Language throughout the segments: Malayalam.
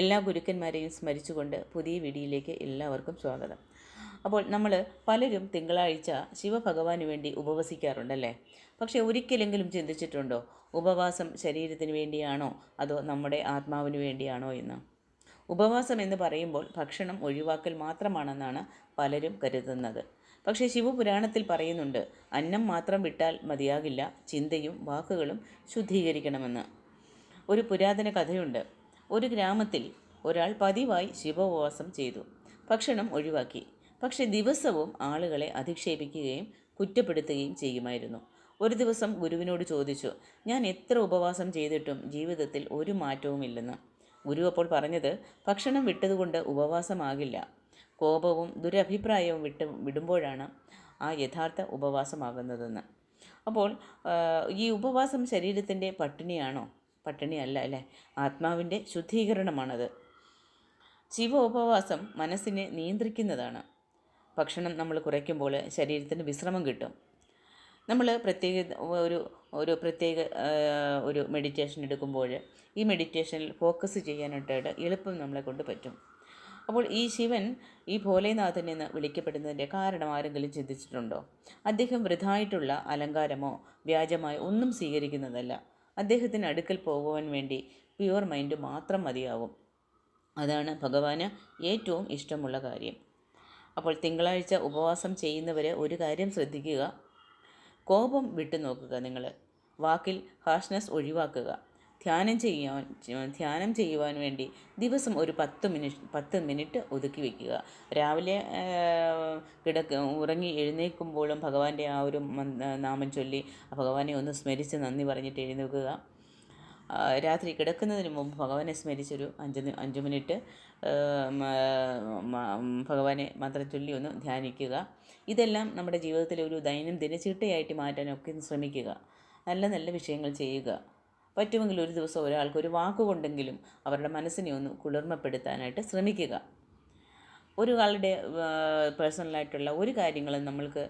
എല്ലാ ഗുരുക്കന്മാരെയും സ്മരിച്ചുകൊണ്ട് പുതിയ വീഡിയോയിലേക്ക് എല്ലാവർക്കും സ്വാഗതം. അപ്പോൾ നമ്മൾ പലരും തിങ്കളാഴ്ച ശിവഭഗവാന് വേണ്ടി ഉപവസിക്കാറുണ്ടല്ലേ? പക്ഷേ ഒരിക്കലെങ്കിലും ചിന്തിച്ചിട്ടുണ്ടോ? ഉപവാസം ശരീരത്തിന് വേണ്ടിയാണോ? അതോ നമ്മുടെ ആത്മാവിന് വേണ്ടിയാണോ എന്ന്? ഉപവാസം എന്ന് പറയുമ്പോൾ ഭക്ഷണം ഒഴിവാക്കൽ മാത്രമാണെന്നാണ് പലരും കരുതുന്നത്. പക്ഷേ ശിവപുരാണത്തിൽ പറയുന്നുണ്ട് അന്നം മാത്രം വിട്ടാൽ മതിയാകില്ല ചിന്തയും വാക്കുകളും ശുദ്ധീകരിക്കണമെന്ന്. ഒരു പുരാതന കഥയുണ്ട്. ഒരു ഗ്രാമത്തിൽ ഒരാൾ പതിവായി ശിവോപവാസം ചെയ്തു. ഭക്ഷണം ഒഴിവാക്കി. പക്ഷെ ദിവസവും ആളുകളെ അധിക്ഷേപിക്കുകയും കുറ്റപ്പെടുത്തുകയും ചെയ്യുമായിരുന്നു. ഒരു ദിവസം ഗുരുവിനോട് ചോദിച്ചു ഞാൻ എത്ര ഉപവാസം ചെയ്തിട്ടും ജീവിതത്തിൽ ഒരു മാറ്റവുമില്ലെന്ന്? ഗുരു അപ്പോൾ പറഞ്ഞത് ഭക്ഷണം വിട്ടതുകൊണ്ട് ഉപവാസമാകില്ല. കോപവും ദുരഭിപ്രായവും വിട്ട് വിടുമ്പോഴാണ് ആ യഥാർത്ഥ ഉപവാസമാകുന്നതെന്ന്. അപ്പോൾ ഈ ഉപവാസം ശരീരത്തിന്റെ പട്ടിണിയാണോ? പട്ടിണിയല്ല അല്ലേ ആത്മാവിന്റെ ശുദ്ധീകരണമാണത്. ശിവ ഉപവാസം മനസ്സിനെ നിയന്ത്രിക്കുന്നതാണ്. ഭക്ഷണം നമ്മൾ കുറയ്ക്കുമ്പോൾ ശരീരത്തിന് വിശ്രമം കിട്ടും. നമ്മൾ പ്രത്യേക ഒരു ഒരു പ്രത്യേക ഒരു മെഡിറ്റേഷൻ എടുക്കുമ്പോൾ ഈ മെഡിറ്റേഷനിൽ ഫോക്കസ് ചെയ്യാനായിട്ട് എളുപ്പം നമ്മളെ കൊണ്ട് പറ്റും. അപ്പോൾ ഈ ശിവൻ ഈ ഭോലേനാഥൻ എന്ന് വിളിക്കപ്പെടുന്നതിന്റെ കാരണം ആരെങ്കിലും ചിന്തിച്ചിട്ടുണ്ടോ? അദ്ദേഹം വൃഥായിട്ടുള്ള അലങ്കാരമോ വ്യാജമായ ഒന്നും സ്വീകരിക്കുന്നതല്ല. അദ്ദേഹത്തിന് അടുക്കൽ പോകുവാൻ വേണ്ടി പ്യുവർ മൈൻഡ് മാത്രം മതിയാവും. അതാണ് ഭഗവാന് ഏറ്റവും ഇഷ്ടമുള്ള കാര്യം. അപ്പോൾ തിങ്കളാഴ്ച ഉപവാസം ചെയ്യുന്നവർ ഒരു കാര്യം ശ്രദ്ധിക്കുക. കോപം വിട്ടു നോക്കുക നിങ്ങൾ വാക്കിൽ ഹാഷ്നെസ് ഒഴിവാക്കുക. ധ്യാനം ചെയ്യാൻ ധ്യാനം ചെയ്യുവാൻ വേണ്ടി ദിവസം ഒരു പത്ത് മിനിറ്റ് പത്ത് മിനിറ്റ് ഒതുക്കി വയ്ക്കുക രാവിലെ കിടക്ക ഉറങ്ങി എഴുന്നേൽക്കുമ്പോഴും ഭഗവാന്റെ ആ ഒരു നാമം ചൊല്ലി ഭഗവാനെ ഒന്ന് സ്മരിച്ച് നന്ദി പറഞ്ഞിട്ട് എഴുന്നേൽക്കുക. രാത്രി കിടക്കുന്നതിന് മുമ്പ് ഭഗവാനെ സ്മരിച്ചൊരു അഞ്ച് അഞ്ച് മിനിറ്റ് ഭഗവാനെ മന്ത്രം ചൊല്ലി ഒന്ന് ധ്യാനിക്കുക. ഇതെല്ലാം നമ്മുടെ ജീവിതത്തിലെ ഒരു ദൈനംദിന ചിട്ടയായിട്ട് മാറ്റാനൊക്കെ ശ്രമിക്കുക. നല്ല നല്ല വിഷയങ്ങൾ ചെയ്യുക. പറ്റുമെങ്കിൽ ഒരു ദിവസം ഒരാൾക്ക് ഒരു വാക്കുകൊണ്ടെങ്കിലും അവരുടെ മനസ്സിനെ ഒന്ന് കുളിർമപ്പെടുത്താനായിട്ട് ശ്രമിക്കുക. ഒരാളുടെ പേഴ്സണലായിട്ടുള്ള ഒരു കാര്യങ്ങളും നമ്മൾക്ക്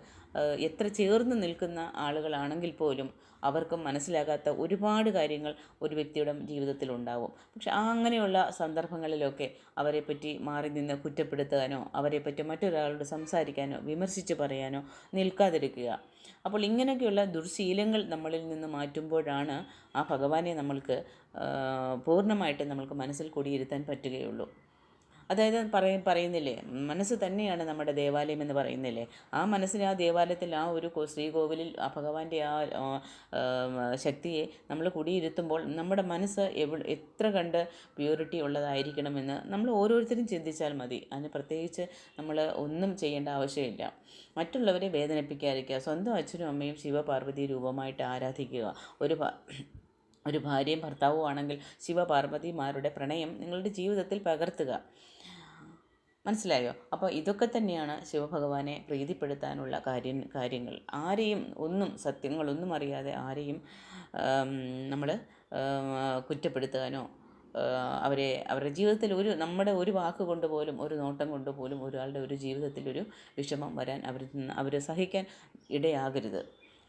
എത്ര ചേർന്ന് നിൽക്കുന്ന ആളുകളാണെങ്കിൽ പോലും അവർക്കും മനസ്സിലാകാത്ത ഒരുപാട് കാര്യങ്ങൾ ഒരു വ്യക്തിയുടെ ജീവിതത്തിൽ ഉണ്ടാവും. പക്ഷെ ആ അങ്ങനെയുള്ള സന്ദർഭങ്ങളിലൊക്കെ അവരെപ്പറ്റി മാറി നിന്ന് കുറ്റപ്പെടുത്താനോ അവരെപ്പറ്റി മറ്റൊരാളോട് സംസാരിക്കാനോ വിമർശിച്ച് പറയാനോ നിൽക്കാതിരിക്കുക. അപ്പോൾ ഇങ്ങനെയൊക്കെയുള്ള ദുർശീലങ്ങൾ നമ്മളിൽ നിന്ന് മാറ്റുമ്പോഴാണ് ആ ഭഗവാനെ നമ്മൾക്ക് പൂർണമായിട്ട് നമ്മൾക്ക് മനസ്സിൽ കൂടിയിരുത്താൻ പറ്റുകയുള്ളൂ. അതായത് പറയ പറയുന്നില്ലേ മനസ്സ് തന്നെയാണ് നമ്മുടെ ദേവാലയം എന്ന് പറയുന്നില്ലേ? ആ മനസ്സിന് ആ ദേവാലയത്തിൽ ആ ഒരു ശ്രീകോവിലിൽ ആ ഭഗവാന്റെ ആ, ശക്തിയെ നമ്മൾ കുടിയിരുത്തുമ്പോൾ നമ്മുടെ മനസ്സ് എവ എത്ര കണ്ട് പ്യൂരിറ്റി ഉള്ളതായിരിക്കണമെന്ന് നമ്മൾ ഓരോരുത്തരും ചിന്തിച്ചാൽ മതി. അതിന് പ്രത്യേകിച്ച് നമ്മൾ ഒന്നും ചെയ്യേണ്ട ആവശ്യമില്ല. മറ്റുള്ളവരെ വേദനിപ്പിക്കാതിരിക്കുക. സ്വന്തം അച്ഛനും അമ്മയും ശിവപാർവതി രൂപമായിട്ട് ആരാധിക്കുക. ഒരു ഒരു ഭാര്യയും ഭർത്താവും ആണെങ്കിൽ ശിവപാർവതിമാരുടെ പ്രണയം നിങ്ങളുടെ ജീവിതത്തിൽ പകർത്തുക. മനസ്സിലായോ? അപ്പോൾ ഇതൊക്കെ തന്നെയാണ് ശിവഭഗവാനെ പ്രീതിപ്പെടുത്താനുള്ള കാര്യം കാര്യങ്ങൾ. ആരെയും ഒന്നും സത്യങ്ങളൊന്നും അറിയാതെ ആരെയും നമ്മൾ കുറ്റപ്പെടുത്താനോ അവരെ അവരുടെ ജീവിതത്തിൽ ഒരു നമ്മുടെ ഒരു വാക്ക് കൊണ്ട് പോലും ഒരു നോട്ടം കൊണ്ട് പോലും ഒരാളുടെ ഒരു ജീവിതത്തിൽ ഒരു വിഷമം വരാൻ അവർ അവർ സഹിക്കാൻ ഇടയാകരുത്.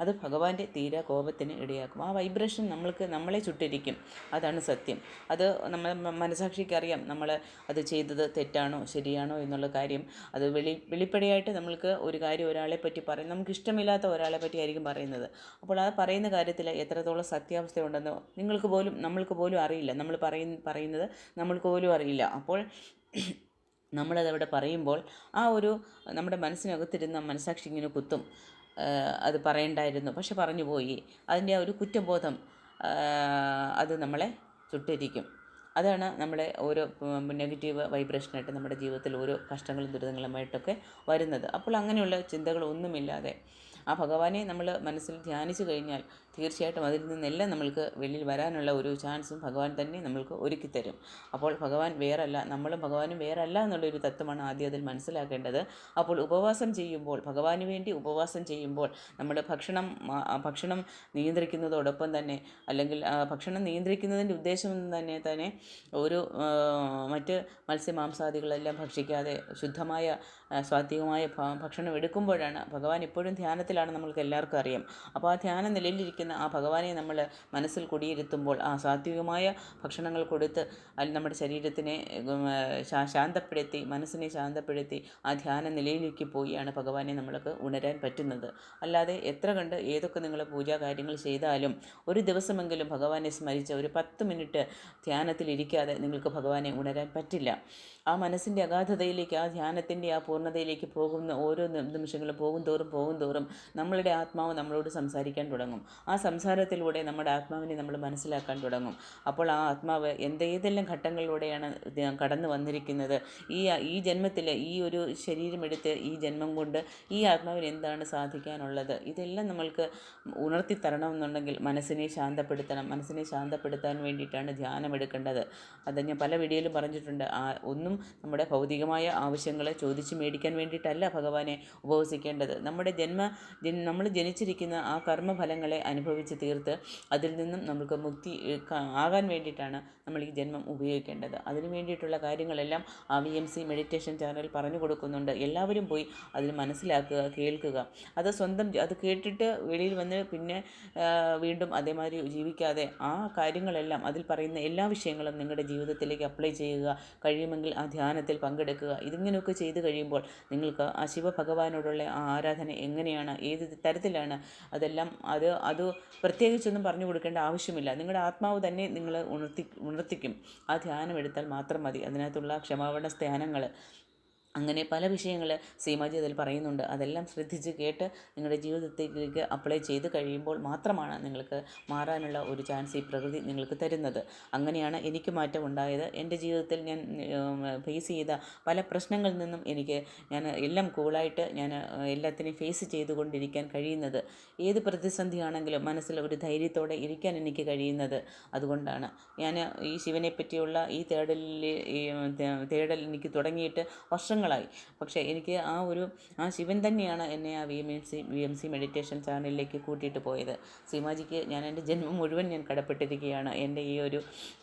അത് ഭഗവാന്റെ തീരെ കോപത്തിന് ഇടയാക്കും. ആ വൈബ്രേഷൻ നമ്മൾക്ക് നമ്മളെ ചുട്ടിരിക്കും. അതാണ് സത്യം. അത് നമ്മൾ മനസാക്ഷിക്ക് അറിയാം. നമ്മൾ അത് ചെയ്തത് തെറ്റാണോ ശരിയാണോ എന്നുള്ള കാര്യം. അത് വെളി വെളിപ്പടിയായിട്ട് നമ്മൾക്ക് ഒരു കാര്യം ഒരാളെ പറ്റി പറയും നമുക്ക് ഇഷ്ടമില്ലാത്ത ഒരാളെ പറ്റി ആയിരിക്കും പറയുന്നത്. അപ്പോൾ ആ പറയുന്ന കാര്യത്തിൽ എത്രത്തോളം സത്യാവസ്ഥയുണ്ടെന്നോ നിങ്ങൾക്ക് പോലും നമ്മൾക്ക് പോലും അറിയില്ല. നമ്മൾ പറയുന്ന പറയുന്നത് നമ്മൾക്ക് പോലും അറിയില്ല. അപ്പോൾ നമ്മളതവിടെ പറയുമ്പോൾ ആ ഒരു നമ്മുടെ മനസ്സിനകത്തിരുന്ന മനസാക്ഷി ഇങ്ങനെ കുത്തും. അത് പറയണ്ടായിരുന്നു. പക്ഷെ പറഞ്ഞു പോയി. അതിന്റെ ആ ഒരു കുറ്റബോധം അത് നമ്മളെ ചുട്ടിരിക്കും. അതാണ് നമ്മളെ ഓരോ നെഗറ്റീവ് വൈബ്രേഷനായിട്ട് നമ്മുടെ ജീവിതത്തിൽ ഓരോ കഷ്ടങ്ങളും ദുരിതങ്ങളുമായിട്ടൊക്കെ വരുന്നത്. അപ്പോൾ അങ്ങനെയുള്ള ചിന്തകളൊന്നുമില്ലാതെ ആ ഭഗവാനെ നമ്മൾ മനസ്സിൽ ധ്യാനിച്ചു കഴിഞ്ഞാൽ തീർച്ചയായിട്ടും അതിൽ നിന്നെല്ലാം നമ്മൾക്ക് വെളിയിൽ വരാനുള്ള ഒരു ചാൻസും ഭഗവാൻ തന്നെ നമ്മൾക്ക് ഒരുക്കിത്തരും അപ്പോൾ ഭഗവാൻ വേറല്ല നമ്മളും ഭഗവാനും വേറല്ല എന്നുള്ളൊരു തത്വമാണ് ആദ്യം അതിൽ മനസ്സിലാക്കേണ്ടത്. അപ്പോൾ ഉപവാസം ചെയ്യുമ്പോൾ ഭഗവാന് വേണ്ടി ഉപവാസം ചെയ്യുമ്പോൾ നമ്മൾ ഭക്ഷണം ഭക്ഷണം നിയന്ത്രിക്കുന്നതോടൊപ്പം തന്നെ അല്ലെങ്കിൽ ഭക്ഷണം നിയന്ത്രിക്കുന്നതിന്റെ ഉദ്ദേശം തന്നെ തന്നെ ഒരു മറ്റ് മത്സ്യമാംസാദികളെല്ലാം ഭക്ഷിക്കാതെ ശുദ്ധമായ സ്വാത്വികമായ ഭക്ഷണം എടുക്കുമ്പോഴാണ് ഭഗവാൻ ഇപ്പോഴും ധ്യാനത്തിലാണ് നമ്മൾക്ക് എല്ലാവർക്കും അറിയാം. അപ്പോൾ ആ ധ്യാന നിലയിലിരിക്കുന്ന ആ ഭഗവാനെ നമ്മൾ മനസ്സിൽ കുടിയിരുത്തുമ്പോൾ ആ സാത്വികമായ ഭക്ഷണങ്ങൾ കൊടുത്ത് അത് നമ്മുടെ ശരീരത്തിനെ ശാന്തപ്പെടുത്തി മനസ്സിനെ ശാന്തപ്പെടുത്തി ആ ധ്യാന നിലയിലേക്ക് പോയിയാണ് ഭഗവാനെ നമ്മൾക്ക് ഉണരാൻ പറ്റുന്നത്. അല്ലാതെ എത്ര കണ്ട് ഏതൊക്കെ നിങ്ങൾ പൂജാ കാര്യങ്ങൾ ചെയ്താലും ഒരു ദിവസമെങ്കിലും ഭഗവാനെ സ്മരിച്ച് ഒരു പത്ത് മിനിറ്റ് ധ്യാനത്തിലിരിക്കാതെ നിങ്ങൾക്ക് ഭഗവാനെ ഉണരാൻ പറ്റില്ല. ആ മനസ്സിന്റെ അഗാധതയിലേക്ക് ആ ധ്യാനത്തിന്റെ ആ പൂർണതയിലേക്ക് പോകുന്ന ഓരോ നിമിഷങ്ങളും പോകും തോറും പോകും തോറും നമ്മളുടെ ആത്മാവ് നമ്മളോട് സംസാരിക്കാൻ തുടങ്ങും. ആ സംസാരത്തിലൂടെ നമ്മുടെ ആത്മാവിനെ നമ്മൾ മനസ്സിലാക്കാൻ തുടങ്ങും. അപ്പോൾ ആ ആത്മാവ് എന്തേതെല്ലാം ഘട്ടങ്ങളിലൂടെയാണ് കടന്നു വന്നിരിക്കുന്നത്? ഈ ഈ ജന്മത്തിൽ ഈ ഒരു ശരീരമെടുത്ത് ഈ ജന്മം കൊണ്ട് ഈ ആത്മാവിന് എന്താണ് സാധിക്കാനുള്ളത്? ഇതെല്ലാം നമ്മൾക്ക് ഉണർത്തി തരണമെന്നുണ്ടെങ്കിൽ മനസ്സിനെ ശാന്തപ്പെടുത്തണം. മനസ്സിനെ ശാന്തപ്പെടുത്താൻ വേണ്ടിയിട്ടാണ് ധ്യാനം എടുക്കേണ്ടത് അത് ഞാൻ പല വീഡിയോയിലും പറഞ്ഞിട്ടുണ്ട്. ആ ഒന്നും നമ്മുടെ ഭൗതികമായ ആവശ്യങ്ങളെ ചോദിച്ച് മേടിക്കാൻ വേണ്ടിയിട്ടല്ല ഭഗവാനെ ഉപവസിക്കേണ്ടത്. നമ്മുടെ ജന്മ നമ്മൾ ജനിച്ചിരിക്കുന്ന ആ കർമ്മഫലങ്ങളെ അനുഭവിച്ച് തീർത്ത് അതിൽ നിന്നും നമുക്ക് മുക്തി ആകാൻ വേണ്ടിയിട്ടാണ് നമ്മൾ ഈ ജന്മം ഉപയോഗിക്കേണ്ടത്. അതിന് വേണ്ടിയിട്ടുള്ള കാര്യങ്ങളെല്ലാം ആ V M C meditation channel പറഞ്ഞു കൊടുക്കുന്നുണ്ട്. എല്ലാവരും പോയി അതിൽ മനസ്സിലാക്കുക കേൾക്കുക. അത് സ്വന്തം അത് കേട്ടിട്ട് വെളിയിൽ വന്ന് പിന്നെ വീണ്ടും അതേമാതിരി ജീവിക്കാതെ ആ കാര്യങ്ങളെല്ലാം അതിൽ പറയുന്ന എല്ലാ വിഷയങ്ങളും നിങ്ങളുടെ ജീവിതത്തിലേക്ക് അപ്ലൈ ചെയ്യുക. കഴിയുമെങ്കിൽ ആ ധ്യാനത്തിൽ പങ്കെടുക്കുക. ഇതിങ്ങനെയൊക്കെ ചെയ്തു കഴിയുമ്പോൾ നിങ്ങൾക്ക് ആ ശിവഭഗവാനോടുള്ള ആ ആരാധന എങ്ങനെയാണ്? ഏത് തരത്തിലാണ്? അതെല്ലാം അത് അത് പ്രത്യേകിച്ചൊന്നും പറഞ്ഞു കൊടുക്കേണ്ട ആവശ്യമില്ല. നിങ്ങളുടെ ആത്മാവ് തന്നെ നിങ്ങൾ ഉണർത്തി ഉണർത്തിക്കും. ആ ധ്യാനം എടുത്താൽ മാത്രം മതി. അതിനകത്തുള്ള ക്ഷമാപണ സ്ഥാനങ്ങൾ അങ്ങനെ പല വിഷയങ്ങൾ സീമാജി അതിൽ പറയുന്നുണ്ട്. അതെല്ലാം ശ്രദ്ധിച്ച് കേട്ട് നിങ്ങളുടെ ജീവിതത്തിലേക്ക് അപ്ലൈ ചെയ്ത് കഴിയുമ്പോൾ മാത്രമാണ് നിങ്ങൾക്ക് മാറാനുള്ള ഒരു ചാൻസ് ഈ പ്രകൃതി നിങ്ങൾക്ക് തരുന്നത്. അങ്ങനെയാണ് എനിക്ക് മാറ്റം ഉണ്ടായത്. എന്റെ ജീവിതത്തിൽ ഞാൻ ഫേസ് ചെയ്ത പല പ്രശ്നങ്ങളിൽ നിന്നും എനിക്ക് ഞാൻ എല്ലാം കൂളായിട്ട് ഞാൻ എല്ലാത്തിനെയും ഫേസ് ചെയ്തുകൊണ്ടിരിക്കാൻ കഴിയുന്നത്. ഏത് പ്രതിസന്ധിയാണെങ്കിലും മനസ്സിൽ ഒരു ധൈര്യത്തോടെ ഇരിക്കാൻ എനിക്ക് കഴിയുന്നത് അതുകൊണ്ടാണ്. ഞാൻ ഈ ശിവനെ പറ്റിയുള്ള ഈ തേടലിൽ തേടൽ എനിക്ക് തുടങ്ങിയിട്ട് വർഷങ്ങളായി പക്ഷേ എനിക്ക് ആ ഒരു ആ ശിവൻ തന്നെയാണ് എന്നെ ആ V M C V M C meditation ചാനലിലേക്ക് കൂട്ടിയിട്ട് പോയത്. സീമാജിക്ക് ഞാൻ എന്റെ ജന്മം മുഴുവൻ ഞാൻ കടപ്പെട്ടിരിക്കുകയാണ്. എന്റെ ഈ ഒരു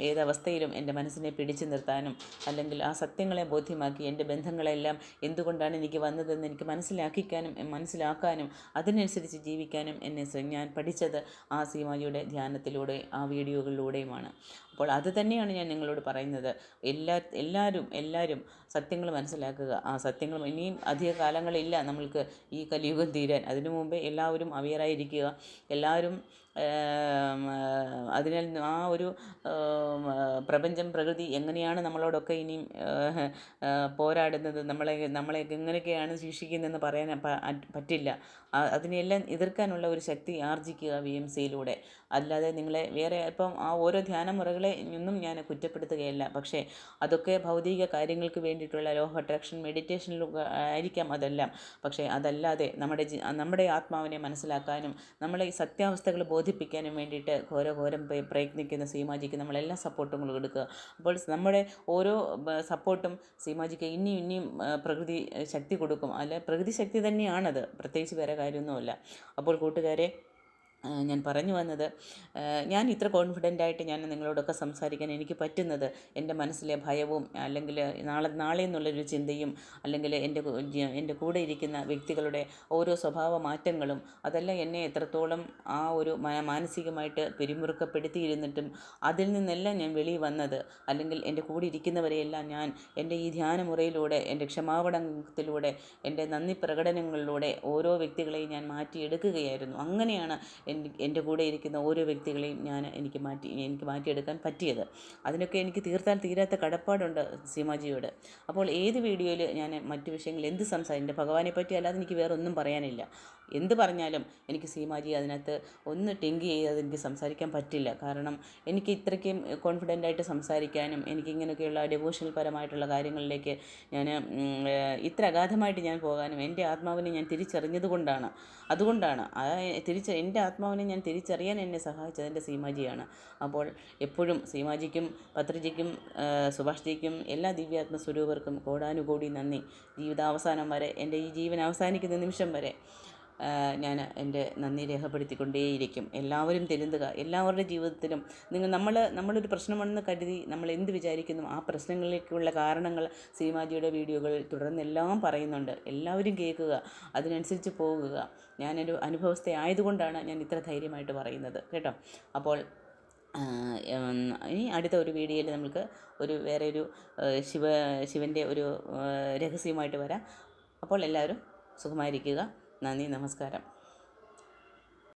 ഏതവസ്ഥയിലും എന്റെ മനസ്സിനെ പിടിച്ചു നിർത്താനും അല്ലെങ്കിൽ ആ സത്യങ്ങളെ ബോധ്യമാക്കി എന്റെ ബന്ധങ്ങളെല്ലാം എന്തുകൊണ്ടാണ് എനിക്ക് വന്നതെന്ന് എനിക്ക് മനസ്സിലാക്കിക്കാനും മനസ്സിലാക്കാനും അതിനനുസരിച്ച് ജീവിക്കാനും എന്നെ ഞാൻ പഠിച്ചത് ആ സീമാജിയുടെ ധ്യാനത്തിലൂടെ ആ വീഡിയോകളിലൂടെയുമാണ്. അപ്പോൾ അത് തന്നെയാണ് ഞാൻ നിങ്ങളോട് പറയുന്നത്. എല്ലാ എല്ലാവരും എല്ലാവരും സത്യങ്ങൾ മനസ്സിലാക്കുക ആ സത്യങ്ങൾ ഇനിയും അധിക കാലങ്ങളില്ല നമ്മൾക്ക് ഈ കലിയുഗം തീരാൻ. അതിനു മുമ്പേ എല്ലാവരും അവെയറായിരിക്കുക എല്ലാവരും അതിനാൽ ആ ഒരു പ്രപഞ്ചം പ്രകൃതി എങ്ങനെയാണ് നമ്മളോടൊക്കെ ഇനിയും പോരാടുന്നത്? നമ്മളെ നമ്മളെ എങ്ങനെയൊക്കെയാണ് ശിക്ഷിക്കുന്നതെന്ന് പറയാൻ പറ്റില്ല. അതിനെയെല്ലാം എതിർക്കാനുള്ള ഒരു ശക്തി ആർജിക്കുക വി എം സിയിലൂടെ. അല്ലാതെ നിങ്ങളെ വേറെ ഇപ്പം ആ ഓരോ ധ്യാന മുറകളെ ഒന്നും ഞാൻ കുറ്റപ്പെടുത്തുകയല്ല. പക്ഷേ അതൊക്കെ ഭൗതിക കാര്യങ്ങൾക്ക് വേണ്ടിയിട്ടുള്ള ലോഹ അട്രാക്ഷൻ മെഡിറ്റേഷനിലൊക്കെ ആയിരിക്കാം അതെല്ലാം. പക്ഷേ അതല്ലാതെ നമ്മുടെ നമ്മുടെ ആത്മാവിനെ മനസ്സിലാക്കാനും നമ്മളെ ഈ സത്യാവസ്ഥകൾ ബോധിപ്പിക്കാനും വേണ്ടിയിട്ട് ഘോരഘോരം പ്രയ- പ്രയത്നിക്കുന്ന സീമാജിക്ക് നമ്മളെല്ലാ സപ്പോർട്ടും കൊടുക്കുക. അപ്പോൾ നമ്മുടെ ഓരോ സപ്പോർട്ടും സീമാജിക്ക് ഇനിയും ഇനിയും പ്രകൃതി ശക്തി കൊടുക്കും. അല്ല പ്രകൃതി ശക്തി തന്നെയാണത്. പ്രത്യേകിച്ച് വേറെ കാര്യമൊന്നുമല്ല. അപ്പോൾ കൂട്ടുകാരെ ഞാൻ പറഞ്ഞു വന്നത്. ഞാൻ ഇത്ര കോൺഫിഡന്റ് ആയിട്ട് ഞാൻ നിങ്ങളോടൊക്കെ സംസാരിക്കാൻ എനിക്ക് പറ്റുന്നത് എന്റെ മനസ്സിലെ ഭയവും അല്ലെങ്കിൽ നാളെ നാളെ എന്നുള്ളൊരു ചിന്തയും അല്ലെങ്കിൽ എന്റെ എന്റെ കൂടെ ഇരിക്കുന്ന വ്യക്തികളുടെ ഓരോ സ്വഭാവ മാറ്റങ്ങളും അതെല്ലാം എന്നെ എത്രത്തോളം ആ ഒരു മാനസികമായിട്ട് പിരിമുറുക്കപ്പെടുത്തിയിരുന്നിട്ടും അതിൽ നിന്നെല്ലാം ഞാൻ വെളി വന്നത് അല്ലെങ്കിൽ എന്റെ കൂടെ ഇരിക്കുന്നവരെയെല്ലാം ഞാൻ എന്റെ ഈ ധ്യാനമുറയിലൂടെ എന്റെ ക്ഷമാപണത്തിലൂടെ എന്റെ നന്ദി പ്രകടനങ്ങളിലൂടെ ഓരോ വ്യക്തികളെയും ഞാൻ മാറ്റിയെടുക്കുകയായിരുന്നു. അങ്ങനെയാണ് എന്റെ കൂടെ ഇരിക്കുന്ന ഓരോ വ്യക്തികളെയും ഞാൻ എനിക്ക് മാറ്റി എനിക്ക് മാറ്റിയെടുക്കാൻ പറ്റിയത്. അതിനൊക്കെ എനിക്ക് തീർത്താൽ തീരാത്ത കടപ്പാടുണ്ട് സീമാജിയോട്. അപ്പോൾ ഏത് വീഡിയോയിൽ ഞാൻ മറ്റ് വിഷയങ്ങൾ എന്ത് സംസാരിക്കും എന്റെ ഭഗവാനെ പറ്റി അല്ലാതെ എനിക്ക് വേറെ ഒന്നും പറയാനില്ല. എന്ത് പറഞ്ഞാലും എനിക്ക് സീമാജി അതിനകത്ത് ഒന്ന് ടെങ്ക് ചെയ്യാതെ എനിക്ക് സംസാരിക്കാൻ പറ്റില്ല. കാരണം എനിക്ക് ഇത്രയ്ക്കും കോൺഫിഡന്റ് ആയിട്ട് സംസാരിക്കാനും എനിക്ക് ഇങ്ങനെയൊക്കെയുള്ള ഡെവോഷണൽ പരമായിട്ടുള്ള കാര്യങ്ങളിലേക്ക് ഞാൻ ഇത്ര അഗാധമായിട്ട് ഞാൻ പോകാനും എന്റെ ആത്മാവിനെ ഞാൻ തിരിച്ചറിഞ്ഞതുകൊണ്ടാണ് അതുകൊണ്ടാണ് തിരിച്ച് എന്റെ ആത്മാവിനെ ഞാൻ തിരിച്ചറിയാൻ എന്നെ സഹായിച്ചത് എന്റെ സീമാജിയാണ്. അപ്പോൾ എപ്പോഴും സീമാജിക്കും പത്രിജിക്കും സുഭാഷ്ജിക്കും എല്ലാ ദിവ്യാത്മ സ്വരൂപർക്കും കോടാനുകോടി നന്ദി. ജീവിതാവസാനം വരെ എന്റെ ഈ ജീവൻ അവസാനിക്കുന്ന നിമിഷം വരെ. ഞാൻ എന്റെ നന്ദി രേഖപ്പെടുത്തിക്കൊണ്ടേയിരിക്കും. എല്ലാവരും തിരുന്തുക. എല്ലാവരുടെ ജീവിതത്തിലും നിങ്ങൾ നമ്മൾ നമ്മളൊരു പ്രശ്നമാണെന്ന് കരുതി നമ്മൾ എന്ത് വിചാരിക്കുന്നു? ആ പ്രശ്നങ്ങളിലേക്കുള്ള കാരണങ്ങൾ സീമാജിയുടെ വീഡിയോകൾ തുടർന്നെല്ലാം പറയുന്നുണ്ട്. എല്ലാവരും കേൾക്കുക. അതിനനുസരിച്ച് പോകുക. ഞാനൊരു അനുഭവസ്ഥ ആയതുകൊണ്ടാണ് ഞാൻ ഇത്ര ധൈര്യമായിട്ട് പറയുന്നത്. കേട്ടോ? അപ്പോൾ ഇനി അടുത്ത ഒരു വീഡിയോയിൽ നമുക്ക് ഒരു വേറെ ഒരു ശിവ ശിവന്റെ ഒരു രഹസ്യമായിട്ട് വരാം. അപ്പോൾ എല്ലാവരും സുഖമായിരിക്കുക. നന്ദി നമസ്കാരം.